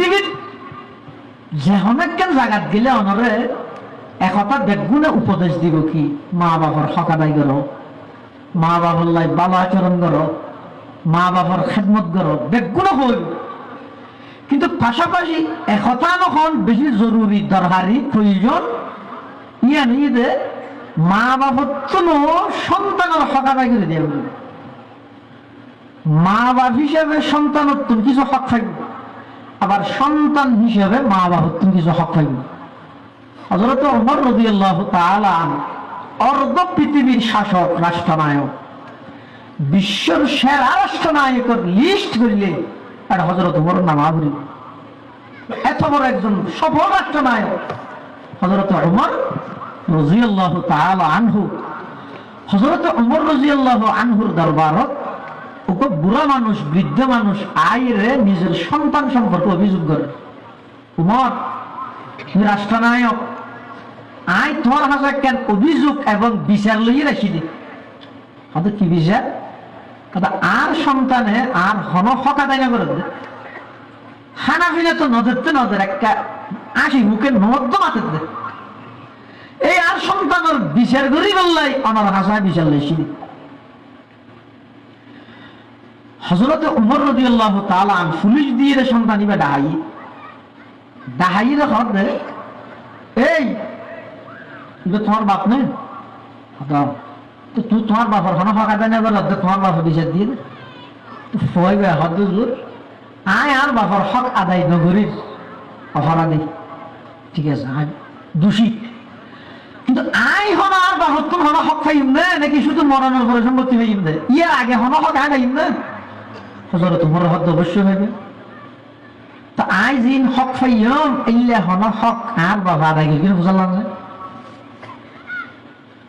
পৃথিবীর যে অনেকখান জায়গাত গেলে অনরে একথা বেগুনে উপদেশ দিব কি? মা বাবার হক আদায় করো মা বাবার লাই ভালো আচরণ করো মা বাবার খেদমত করো বেগুনে হই কিন্তু পাশাপাশি একথা নখন বেশি জরুরি দরকারি প্রয়োজন ইয়া নিয়ে দে মা বাবার তো সন্তানের হক আদায় করে উচিত। মা বাপ হিসেবে সন্তানত্ব কিছু হক থাকবে। আবার সন্তান হিসেবে মা বাপত্ব কিছু হক থাকবে হজরত ওমর রবি আল্লাহ অর্ধ পৃথিবীর শাসক, রাষ্ট্রনায়ক, বিশ্বর সেরা রাষ্ট্রনায়কের লিস্ট করিলে আর হজরত ওমর নাম আবরি এত বড় একজন সফল রাষ্ট্রনায়ক হজরত ওমর রজিয়াল্লাহ তাআলা আনহু হজরত ওমর রজিয়াল্লাহ আনহুর দরবারত ওকে বুড়া মানুষ, বৃদ্ধ মানুষ আইরে নিজের সন্তান সম্পর্কে অভিযোগ করে। উমর তুমি রাষ্ট্রনায়ক। আই তোমার হাজার কেন অভিযোগ এবং বিচার লইয়ে রাখি দি হয়তো কি বিচার? কথা আর সন্তানে আর হন হকা দেয় না করে দে খানা ফিনে তো নজরতে নজর, একটা আসি মুখে নদ্য মাথে এই আর সন্তানের বিচার করি বললাই আমার হাসায় বিচার লইছি। হজরত উমর রবি আল্লাহ তালান পুলিশ দিয়ে রে সন্তানি বা ডাহাই ডাহাই রে। হর দে এই তোমার বাপ নে? তো তুই তোমার বাপর হন ফাঁকা দেয় না হদ্দে তোমার বাপর বিচার দিয়ে দে। তো ফয়বে হদ্দ জোর আয় আর বাপর হক আদায় নগরীর অপরাধী। ঠিক আছে, আয়। দোষী। কিন্তু আই হন আর তুমি হন হক খাইম না? নাকি শুধু মরণের পরে সম্পত্তি হইম দে ইয়ার আগে হন হক আয় খাইম না? হজরে তোমার হক অবশ্যই হবে তো আই জিন হক ফাইয়ম ইল্লে হন হক, আর বাবা আদায় কিন্তু বুঝলাম না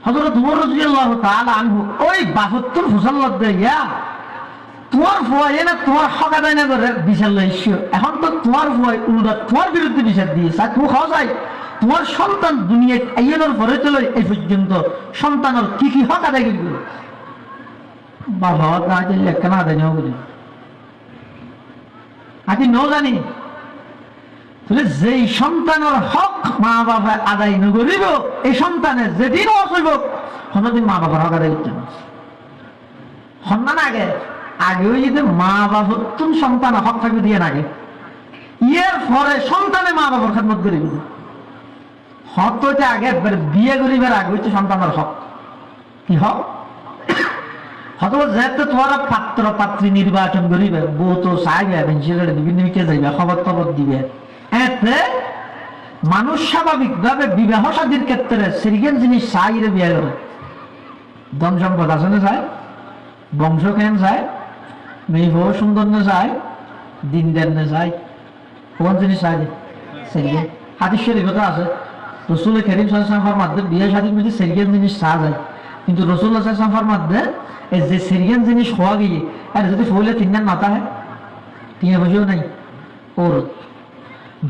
হজরত উমর রাদিয়াল্লাহু তাআলা আনহু, ওই বাহত্তর ফুসাল্লাহ দে ইয়া তোমার ভয় না, তোমার হক আদায় না করে বিচার লইছো এখন তো তোমার ভয় উল্টা তোমার বিরুদ্ধে বিচার দিয়েছে তুমি খাওয়া যায়। তোমার সন্তান দুনিয়ায় আইনের পরে চলে এই পর্যন্ত সন্তানের কি কি হক আদায় করবে? বাবা আদায় করলে কেন আদায় নেওয়া করি আগে ন জানি। তাহলে যেই সন্তানের হক মা বাবা আদায় নগরিব এই সন্তানের যেদিন অসইব কোনদিন মা বাবার হক আদায় করতে সন্তান আগে আগে আগেও যদি মা বাবার তুম সন্তান হক থাকবে দিয়ে আগে ইয়ের পরে সন্তানে মা বাবার খেদমত করিব হক তো আগে বিয়ে করিবার আগে হচ্ছে সন্তানের হক। কি হক? হয়তো যেহেতু তোমার পাত্র পাত্রী নির্বাচন করিবে বউ তো চাইবে বেঞ্চিলে বিভিন্ন দিকে যাইবে, খবর টবর দিবে। এতে মানুষ স্বাভাবিক ভাবে বিবাহ সাদীর ক্ষেত্রে সিরিগেন জিনিস চাইরে বিয়ে করে। ধন সম্পদ আছে না চায় বংশ কেন চায় মেয়ে বউ সুন্দর না চায় দিন দেন না চায় কোন জিনিস চাই সিরিগেন হাদিস শরীফতে আছে। রসুল করিম সাল্লামের মাধ্যমে বিয়ে শাদীর মধ্যে সিরিগেন জিনিস চা যায়। কিন্তু রসুল্লাহ মাধ্যমে এই যে সিরিয়ান জিনিস হওয়া গিয়ে, আর যদি ফুলে তিন মাথা হয় বসেও নাই, ওর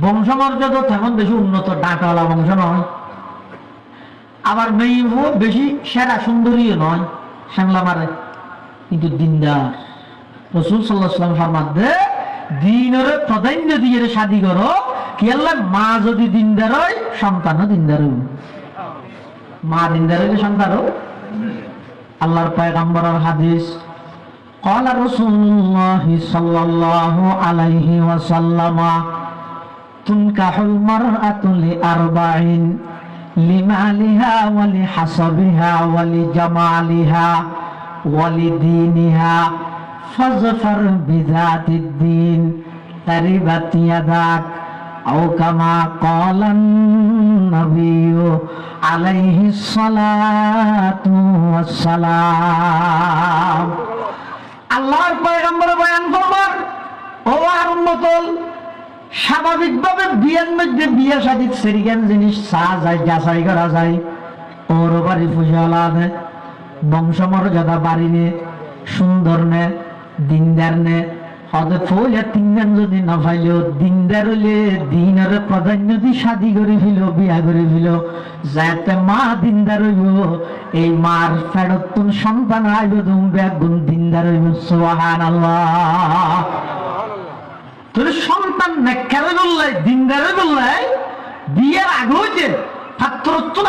বংশমর্যাদা তেমন বেশি উন্নত ডাকাওয়ালা বংশ নয়। আবার মেয়ে বেশি সেরা, সুন্দরীও নয়, শ্যাংলা মারে, কিন্তু দিনদার। রসুল সাল্লাহ সাল্লাম ফরমাদ্দে, দিনের প্রাধান্য দিয়ে শাদি করো, কি আল্লাহ, মা যদি দিনদার হয়, সন্তানও দিনদার মা দিনদার হইলে সন্তানও আল্লাহর পয়গম্বরের হাদিস قال رسول الله صلى الله عليه وسلم تنكح المرأة لأربعين لمالها ولحسبها ولجمالها ولدينها فاظفر بذات الدين تربت يداك أو كما قال النبي عليه الصلاة والسلام আল্লাহর পয়গম্বর বয়ান করবার ও আর উন্নতল স্বাভাবিকভাবে বিয়ের মধ্যে বিয়ে শাদী সেরিগান জিনিস চা যায় যাচাই করা যায় ওর বাড়ি ফুসলা নে বংশমর্যাদা বাড়ি নে সুন্দর নে দিনদার নে হদে ফুলে তিনজন যদি না পাইলেও দিনদার করে বিয়া করে যাতে মা দিনদার হইব, এই মার সন্তান আইব তুমি বেগুন দিনদার হইব আল্লাহ তোর সন্তান নেককারে বললাই বিয়ের আগে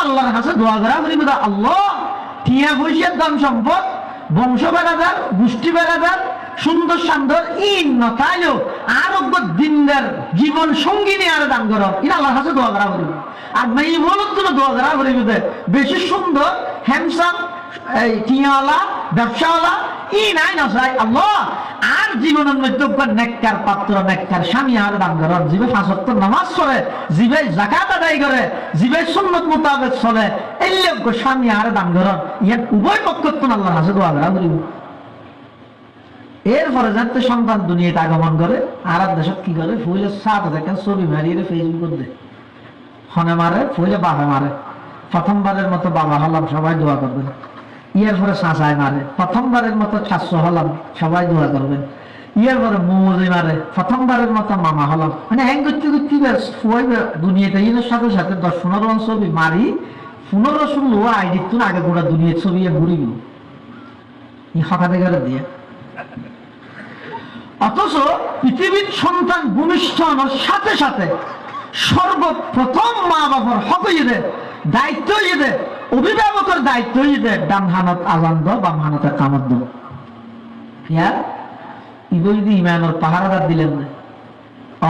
আল্লাহর কাছে দোয়া করা করিব আল্লাহ, টিয়া পয়সার দাম সম্পদ, বংশ বেড়াদার গোষ্ঠী বেড়াদার সুন্দর সুন্দর ইন নতাইলো, আরোগ্য দিনদার জীবন সঙ্গিনী আর দান করো। এটা আল্লাহর কাছে দোয়া করা করিব। আর মেয়ে বলত তুমি দোয়া করা করিব। বেশি সুন্দর হ্যান্ডসাম এই টিয়াওয়ালা ব্যবসাওয়ালা ই নাই না চাই আল্লাহ, আর জীবনের মধ্যে নেককার পাত্র, নেককার স্বামী আর দান করে। জীবে ফাঁসত্ব নামাজ চলে, জীবে জাকাত আদায় করে, জীবে সুন্নত মোতাবেক চলে এই স্বামী আর দান করে। ইয়ার উভয় পক্ষ তো আল্লাহ হাসে দোয়া করা এরপরে যাতে সন্তান দুনিয়াতে আগমন করে আর দেশত কি করে? ফুলের সাথে দেখেন ছবি মারিয়ে ফেসবুক দে। হনে মারে ফুলে বাবা মারে। প্রথমবারের মতো বাবা হলাম, সবাই দোয়া করবেন। ইয়ের পরে চাচাই মারে। প্রথমবারের মতো ছাত্র হলাম, সবাই দোয়া করবেন। ইয়ের পরে মৌজি মারে। প্রথমবারের মতো মামা হলাম। মানে হ্যাং করতে করতে দুনিয়াতে ইয়ের সাথে সাথে দশ পনেরো ছবি মারি, পনেরো ষোলো আইডি তুন আগে গোড়া দুনিয়ার ছবি ঘুরি গেল ই হঠাৎ করে দিয়ে। অথচ পৃথিবীর সন্তান ভূমিষ্ঠ হওয়ার সাথে সাথে সর্বপ্রথম মা বাবার হক ইয়ে দায়িত্ব ইয়ে অভিভাবকের দায়িত্ব ইয়ে ডান হানত আজান দো বাম হানতে কামত দো ইয়া ইব যদি ইমানের পাহারাদার দিলেন না।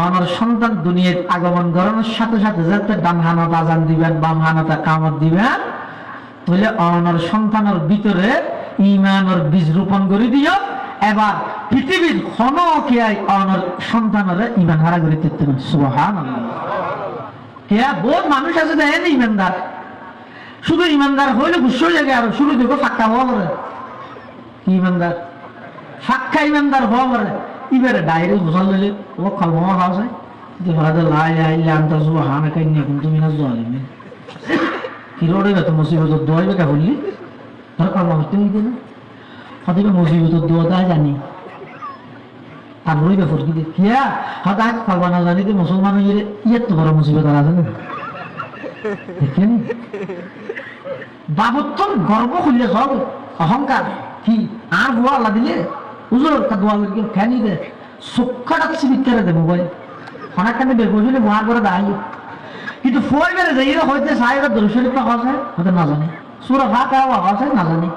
আমার সন্তান দুনিয়ার আগমন করানোর সাথে সাথে যাতে ডান হানত আজান দিবেন, বাম হানতে কামত দিবেন, তাহলে অনার সন্তানের ভিতরে ইমানের বীজ রোপণ করে দিও। এবার পৃথিবীর ঘন কেয়াই অনার সন্তানের ইমান হারা করে দিতে সুবহান কেয়া, বহুত মানুষ আছে দেখেন ইমানদার শুধু ইমানদার হইলে গুস্ব জায়গায় আর শুরু দেখো ফাঁকা হওয়া কি ইমানদার ফাঁকা ইমানদার হওয়া করে ইবারে ডাইরে বুঝাল লইলে ও কলমা খাওয়া যায়। যে আনতা তুমি না না। দোয়া তাই জানি। আর রই বে ফরকি দে কিয়া হতা কলমা না জানি তো মুসলমান হইলে ইয়াত তো বড় মুসিবত আর আছে দেখেন বাবুত্তর গর্ব খুললে সব অহংকার কি? আর বুয়া আল্লাহ দিলে? উজুর দোয়া করি ফ্যানি দে। সুখাটা সিবিকারে দে মোবাইল? অনেকখানি বের করছিলে মহার করে দাঁড়িয়ে কিন্তু ফোয়াই মেরে যাই হইতে চাই এরা দর্শনীটা হসে হতে না জানে সুরা ভাত হসে না জানে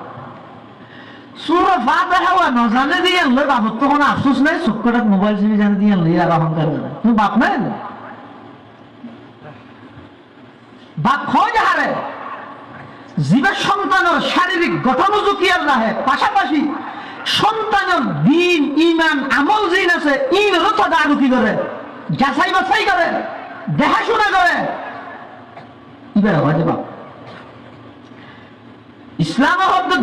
সুরা ভাত হওয়া না জানে দিয়ে বাপর তো কোনো আফসোস নাই মোবাইল সিবি জানে দিয়ে আনলে আর অহংকার করে। তুমি বাপ নাই বাপ হয় যাহারে? জীবের সন্তানের শারীরিক গঠন জুকিয়ার রাহে পাশাপাশি সন্তানের দিন ইমান আমল জিন আছে ইনেরও তদারকি করে যাচাই বাছাই করে? দেখাশোনা করে। এবার হয় বাপ। ইসলাম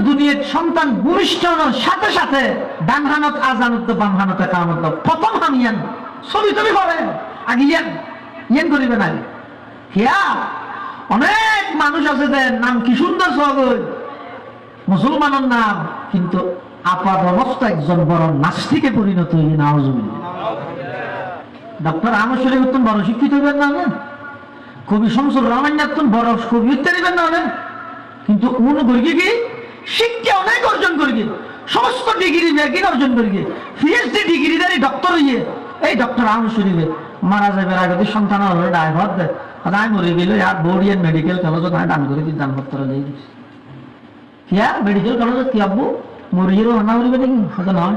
দুনিয়ার সন্তান ভূমিষ্ঠ সাথে সাথে ডান হানত আজানত বাম হানতে কামত প্রথম হামিয়ান ছবি টবি করেন, আগে ইয়ান ইয়ান করিবেন আগে। হিয়া, অনেক মানুষ আছে যে নাম কি সুন্দর সহজ মুসলমানের নাম, কিন্তু আপাত অবস্থা একজন বড় নাস্তিকে পরিণত হয়ে নাওজ ডক্টর আহমদ উত্তম বড় শিক্ষিত হইবেন না না কবি শামসুর রহমান বড় কবি না না কিন্তু উন করি কি? শিক্ষা অনেক অর্জন করি সমস্ত ডিগ্রি ব্যাগিন অর্জন করি পিএইচডি ডিগ্রি দাঁড়ি ডক্টর হইয়ে। এই ডক্টর আহমদ শরীফে মারা যাবে আগে যদি সন্তান হলে ড্রাইভার দেয় আর আমি মরে গেলে আর বোর্ডিয়ান মেডিকেল কলেজত আমি দান করে দান পত্র দিয়ে দিচ্ছি কিয়া মেডিকেল কলেজত কি আব্বু? মরিয়েরও হানা করিবে নাকি? হয়তো নয়।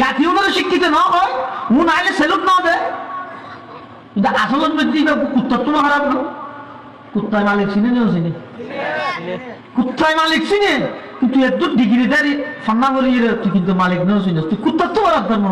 জাতি ওনারা শিক্ষিত না হয়, মু না হলে সেলুট না দেয়। কিন্তু আসল ব্যক্তি কুত্তর তো খারাপ না। কুত্তায় মালিক চিনে নেও, চিনে। কুত্তায় মালিক চিনে, কিন্তু এত ডিগ্রি দাঁড়ি ফান্না করি তুই কিন্তু মালিক নেও চিনে। তুই কুত্তার তো খারাপ ধর্ম